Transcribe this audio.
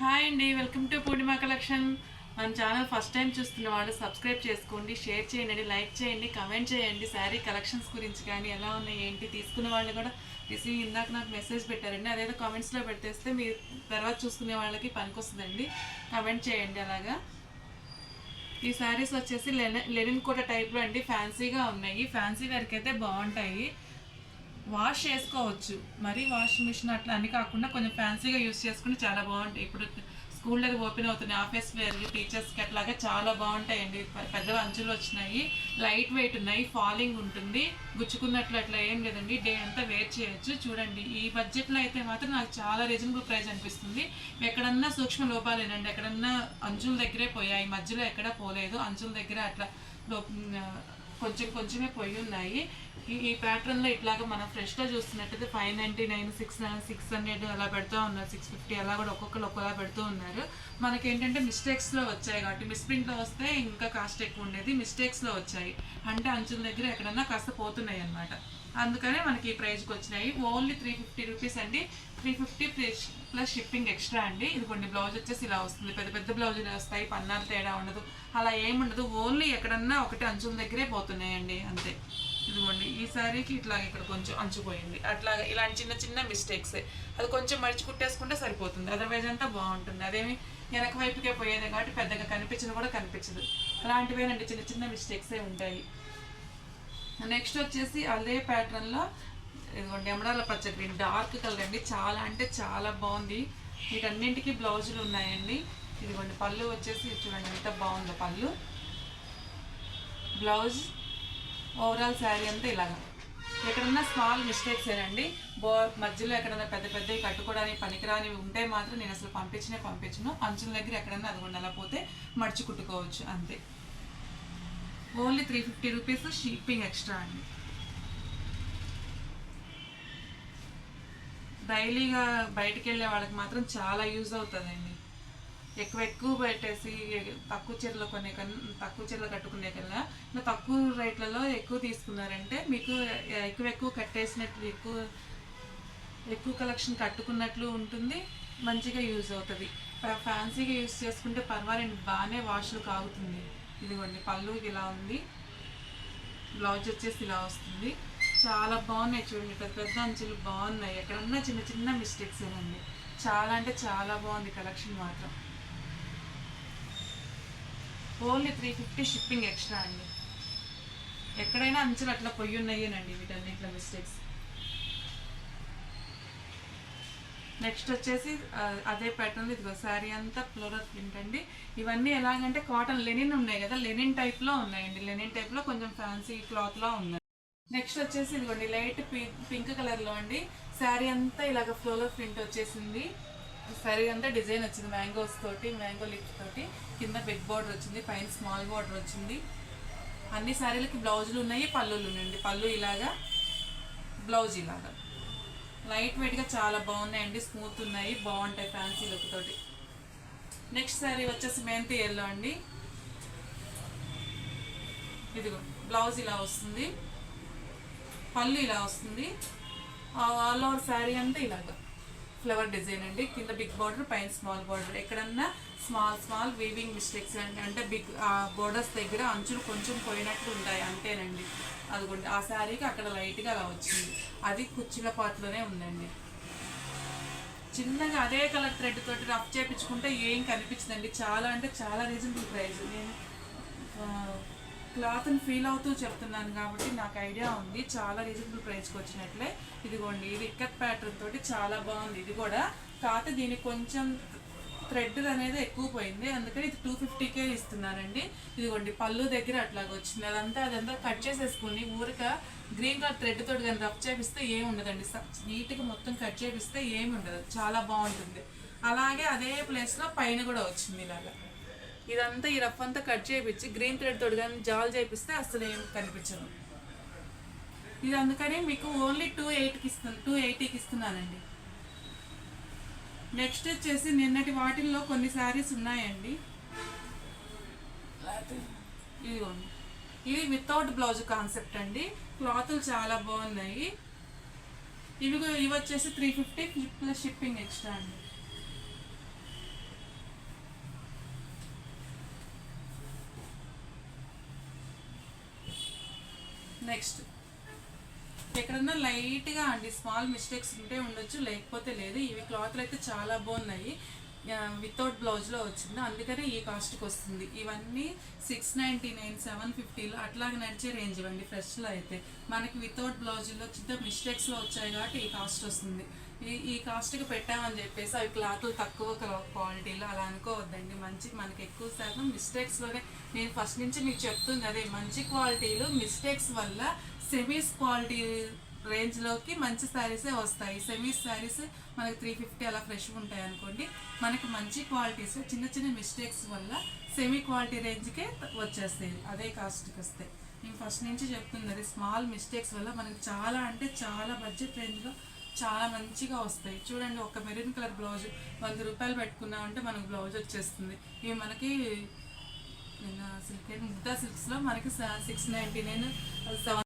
Hi అండి welcome to Purnima collection. మన channel first time చూస్తున్న వాళ్ళు సబ్స్క్రైబ్ చేసుకోండి షేర్ చేయండి లైక్ చేయండి కమెంట్ చేయండి. శారీ కలెక్షన్స్ గురించి కానీ ఎలా ఉన్నాయి ఏంటి తీసుకున్న వాళ్ళు కూడా రిసీవ్ ఇందాక నాకు మెసేజ్ పెట్టారండి. అదేదో కామెంట్స్లో పెట్టేస్తే మీరు తర్వాత చూసుకునే వాళ్ళకి పనికొస్తుందండి. కమెంట్ చేయండి అలాగా. ఈ శారీస్ వచ్చేసి లెనిన్ లెనిన్ కోట టైప్లో అండి ఫ్యాన్సీగా ఉన్నాయి. ఫ్యాన్సీ వరకు అయితే బాగుంటాయి. వాష్ చేసుకోవచ్చు. మరి వాషింగ్ మిషన్ అట్లా అని కాకుండా కొంచెం ఫ్యాన్సీగా యూస్ చేసుకుంటే చాలా బాగుంటాయి. ఇప్పుడు స్కూల్ దగ్గర ఓపెన్ అవుతున్నాయి. ఆఫీస్ వేర్ టీచర్స్కి అట్లాగా చాలా బాగుంటాయండి. పెద్ద పెద్దగా అంచులు వచ్చినాయి. లైట్ వెయిట్ ఉన్నాయి. ఫాలింగ్ ఉంటుంది. గుచ్చుకున్నట్లు అట్లా ఏం లేదండి. డే అంతా వేర్ చేయొచ్చు. చూడండి. ఈ బడ్జెట్లో అయితే మాత్రం నాకు చాలా రీజనబుల్ ప్రైస్ అనిపిస్తుంది. ఎక్కడన్నా సూక్ష్మ లోపాలేనండి ఎక్కడన్నా అంచుల దగ్గరే పోయాయి. మధ్యలో ఎక్కడా పోలేదు. అంచుల దగ్గర అట్లా కొంచెం కొంచెమే పోయి ఉన్నాయి. ఈ ఈ ప్యాటర్న్లో ఇట్లాగా మనం ఫ్రెష్గా చూస్తున్నట్టయితే five ninety nine six six hundred అలా పెడుతూ ఉన్నారు. సిక్స్ ఫిఫ్టీ అలా కూడా ఒక్కొక్కరు ఒక్కలా పెడుతూ ఉన్నారు. మనకి ఏంటంటే మిస్టేక్స్లో వచ్చాయి కాబట్టి మిస్ప్రింట్లో వస్తే ఇంకా కాస్ట్ ఎక్కువ ఉండేది. మిస్టేక్స్లో వచ్చాయి. అంటే అంచుల దగ్గర ఎక్కడన్నా కాస్త పోతున్నాయి అన్నమాట. అందుకనే మనకి ఈ ప్రైజ్కి వచ్చినాయి. ఓన్లీ త్రీ ఫిఫ్టీ రూపీస్ అండి. Three fifty plus plus shipping extra అండి. ఇది కొన్ని బ్లౌజ్ వచ్చేసి ఇలా వస్తుంది. పెద్ద పెద్ద బ్లౌజులు వస్తాయి. పన్నాలు తేడా ఉండదు. అలా ఏముండదు. ఓన్లీ ఎక్కడన్నా ఒకటి అంచుల దగ్గరే పోతున్నాయండి. అంతే. ఇదిగోండి ఈ శారీకి ఇట్లా ఇక్కడ కొంచెం అంచుపోయింది. అట్లా ఇలాంటి చిన్న చిన్న మిస్టేక్సే అది కొంచెం మడిచి కుట్టేసుకుంటే సరిపోతుంది. అదర్వైజ్ అంతా బాగుంటుంది. అదేమి వెనక వైపుకే పోయేది కాబట్టి పెద్దగా కనిపించదు కూడా కనిపించదు. అలాంటివేనండి చిన్న చిన్న మిస్టేక్సే ఉంటాయి. నెక్స్ట్ వచ్చేసి అదే ప్యాటర్న్లో ఇదిగోండి ఎమడాల పచ్చ గ్రీన్ డార్క్ కలర్ అండి. చాలా అంటే చాలా బాగుంది. వీటన్నింటికి బ్లౌజులు ఉన్నాయండి. ఇదిగోండి పళ్ళు వచ్చేసి చూడండి ఎంత బాగుందో పళ్ళు. బ్లౌజ్ ఓవరాల్ శారీ అంతా ఇలాగా. ఎక్కడన్నా స్మాల్ మిస్టేక్స్ ఏనండి బో మధ్యలో ఎక్కడన్నా పెద్ద పెద్దవి కట్టుకోవడానికి పనికిరానివి ఉంటే మాత్రం నేను అసలు పంపించినే పంపించను. అంచుల దగ్గర ఎక్కడన్నా అది అలా మడిచి కుట్టుకోవచ్చు అంతే. Only three fifty rupees shipping extra అండి. డైలీగా బయటికి వెళ్ళే వాళ్ళకి మాత్రం చాలా యూజ్ అవుతుందండి. ఎక్కువ ఎక్కువ పెట్టేసి తక్కువ చీరలు కొనే కన్నా తక్కువ చీరలు కట్టుకునే కన్నా ఇంకా తక్కువ రేట్లలో ఎక్కువ తీసుకున్నారంటే మీకు ఎక్కువ ఎక్కువ కట్టేసినట్లు ఎక్కువ ఎక్కువ కలెక్షన్ కట్టుకున్నట్లు ఉంటుంది మంచిగా యూజ్ అవుతుంది. ఫ్యాన్సీగా యూజ్ చేసుకుంటే పర్వాలేదు బాగానే వాష్లు కాగుతుంది. ఇదిగోండి పళ్ళు ఇలా ఉంది. బ్లౌజ్ వచ్చేసి ఇలా వస్తుంది. చాలా బాగున్నాయి చూడండి పెద్ద పెద్ద అంచులు బాగున్నాయి. ఎక్కడన్నా చిన్న చిన్న మిస్టేక్స్ ఏనండి చాలా అంటే చాలా బాగుంది కలెక్షన్ మాత్రం. Only three fifty shipping extra అండి. ఎక్కడైనా అంచులు అట్లా పొయ్యి ఉన్నాయేనండి వీటన్నిటిలో మిస్టేక్స్ నెక్స్ట్ వచ్చేసి అదే ప్యాటర్న్ ఇదిగో శారీ అంతా ఫ్లోరల్ ప్రింట్ అండి. ఇవన్నీ ఎలాగంటే కాటన్ లెనిన్ ఉన్నాయి కదా లెనిన్ టైప్లో ఉన్నాయండి. లెనిన్ టైప్లో కొంచెం ఫ్యాన్సీ క్లాత్లో ఉన్నాయి. నెక్స్ట్ వచ్చేసి ఇదిగోండి లైట్ పింక్ కలర్లో అండి. శారీ అంతా ఇలాగ ఫ్లోరల్ ప్రింట్ వచ్చేసింది. శారీ అంతా డిజైన్ వచ్చింది. మ్యాంగోస్ తోటి మ్యాంగో లిఫ్ట్ తోటి కింద బిగ్ బార్డర్ వచ్చింది పైన స్మాల్ బార్డర్ వచ్చింది. అన్ని శారీలకి బ్లౌజులు ఉన్నాయి పళ్ళులు ఉన్నాయండి. పళ్ళు ఇలాగా బ్లౌజ్ ఇలాగా. లైట్ వెయిట్గా చాలా బాగున్నాయండి స్మూత్ ఉన్నాయి బాగుంటాయి ఫ్యాన్సీ లుక్ తోటి. నెక్స్ట్ శారీ వచ్చేసి మెంతి ఎల్లో అండి. ఇదిగో బ్లౌజ్ ఇలా వస్తుంది. పళ్ళు ఇలా వస్తుంది. ఆల్ ఓవర్ శారీ అంతా ఇలాగా. ఫ్లవర్ డిజైన్ అండి. కింద బిగ్ బార్డర్ పైన స్మాల్ బార్డర్. ఎక్కడన్నా స్మాల్ స్మాల్ వీవింగ్ మిస్టేక్స్ అండి అంటే బిగ్ ఆ బోర్డర్స్ దగ్గర అంచులు కొంచెం పోయినట్లు ఉంటాయి. అంతేనండి. అదిగోండి. ఆ శారీకి అక్కడ లైట్గా అలా వచ్చింది. అది కుచ్చుల పాటలోనే ఉందండి. చిన్నగా అదే కలర్ థ్రెడ్ తోటి రఫ్ చేపించుకుంటే ఏం కనిపించదండి. చాలా అంటే చాలా రీజనబుల్ ప్రైస్ నేను క్లాత్ని ఫీల్ అవుతూ చెప్తున్నాను కాబట్టి నాకు ఐడియా ఉంది. చాలా రీజనబుల్ ప్రైస్కి వచ్చినట్లే. ఇదిగోండి ఇది ఇక్కత్ ప్యాటర్న్ తోటి చాలా బాగుంది. ఇది కూడా కాకపోతే దీనికి కొంచెం థ్రెడ్ అనేది ఎక్కువ పోయింది. అందుకని ఇది టూ ఫిఫ్టీకే ఇస్తున్నానండి. ఇదిగోండి పళ్ళు దగ్గర అట్లాగ వచ్చింది. అదంతా అదంతా కట్ చేసేసుకుని ఊరిక గ్రీన్ కలర్ థ్రెడ్ తోటి కానీ రఫ్ చేపిస్తే ఏమి ఉండదండి. నీట్గా మొత్తం కట్ చేపిస్తే ఏమి ఉండదు. చాలా బాగుంటుంది. అలాగే అదే ప్లేస్లో పైన కూడా వచ్చింది ఇలాగా. ఇదంతా ఈ రఫ్ అంతా కట్ చేయించి గ్రీన్ థ్రెడ్ తోడు కానీ జాల్ చేపిస్తే అసలు ఏం కనిపించదు. ఇది అందుకని మీకు ఓన్లీ టూ ఎయిట్కి ఇస్తాను టూ ఎయిటీకి ఇస్తున్నానండి. నెక్స్ట్ వచ్చేసి నిన్నటి వాటిల్లో కొన్ని శారీస్ ఉన్నాయండి. ఇదిగోండి. ఇవి వితౌట్ బ్లౌజ్ కాన్సెప్ట్ అండి. క్లాతులు చాలా బాగున్నాయి. ఇవి ఇవి వచ్చేసి three fifty plus shipping extra అండి. నెక్స్ట్ ఎక్కడన్నా లైట్గా అండి స్మాల్ మిస్టేక్స్ ఉంటే ఉండొచ్చు లేకపోతే లేదు. ఇవి క్లాత్లు అయితే చాలా బాగున్నాయి వితౌట్ బ్లౌజ్లో వచ్చింది. అందుకనే ఈ కాస్ట్కి వస్తుంది. ఇవన్నీ సిక్స్ నైంటీ నైన్ సెవెన్ ఫిఫ్టీలో అట్లాగే నడిచే రేంజ్ ఇవ్వండి ఫ్రెష్లో అయితే. మనకి వితౌట్ బ్లౌజ్లో చిన్న మిస్టేక్స్లో వచ్చాయి కాబట్టి ఈ కాస్ట్ వస్తుంది. ఈ ఈ కాస్ట్కి పెట్టామని చెప్పేసి అవి క్లాత్లు తక్కువ క్వాలిటీలో అలా అనుకోవద్దండి. మంచి మనకి ఎక్కువ శాతం మిస్టేక్స్లోనే నేను ఫస్ట్ నుంచి మీకు చెప్తుంది అదే మంచి క్వాలిటీలు మిస్టేక్స్ వల్ల సెమీస్ క్వాలిటీ రేంజ్లోకి మంచి శారీసే వస్తాయి. సెమీస్ శారీస్ మనకి త్రీ ఫిఫ్టీ అలా ఫ్రెష్గా ఉంటాయి అనుకోండి. మనకి మంచి క్వాలిటీస్ చిన్న చిన్న మిస్టేక్స్ వల్ల సెమీ క్వాలిటీ రేంజ్కే వచ్చేస్తాయి. అదే కాస్ట్కి వస్తాయి నేను ఫస్ట్ నుంచి చెప్తుంది అది స్మాల్ మిస్టేక్స్ వల్ల మనకి చాలా అంటే చాలా బడ్జెట్ రేంజ్లో చాలా మంచిగా వస్తాయి. చూడండి ఒక మెరూన్ కలర్ బ్లౌజ్ వంద రూపాయలు పెట్టుకున్నామంటే మనకు బ్లౌజ్ వచ్చేస్తుంది. ఇవి మనకి నిన్న సిల్క్ ముద్దా సిల్క్స్లో మనకి సిక్స్ నైంటీ నైన్ సెవెన్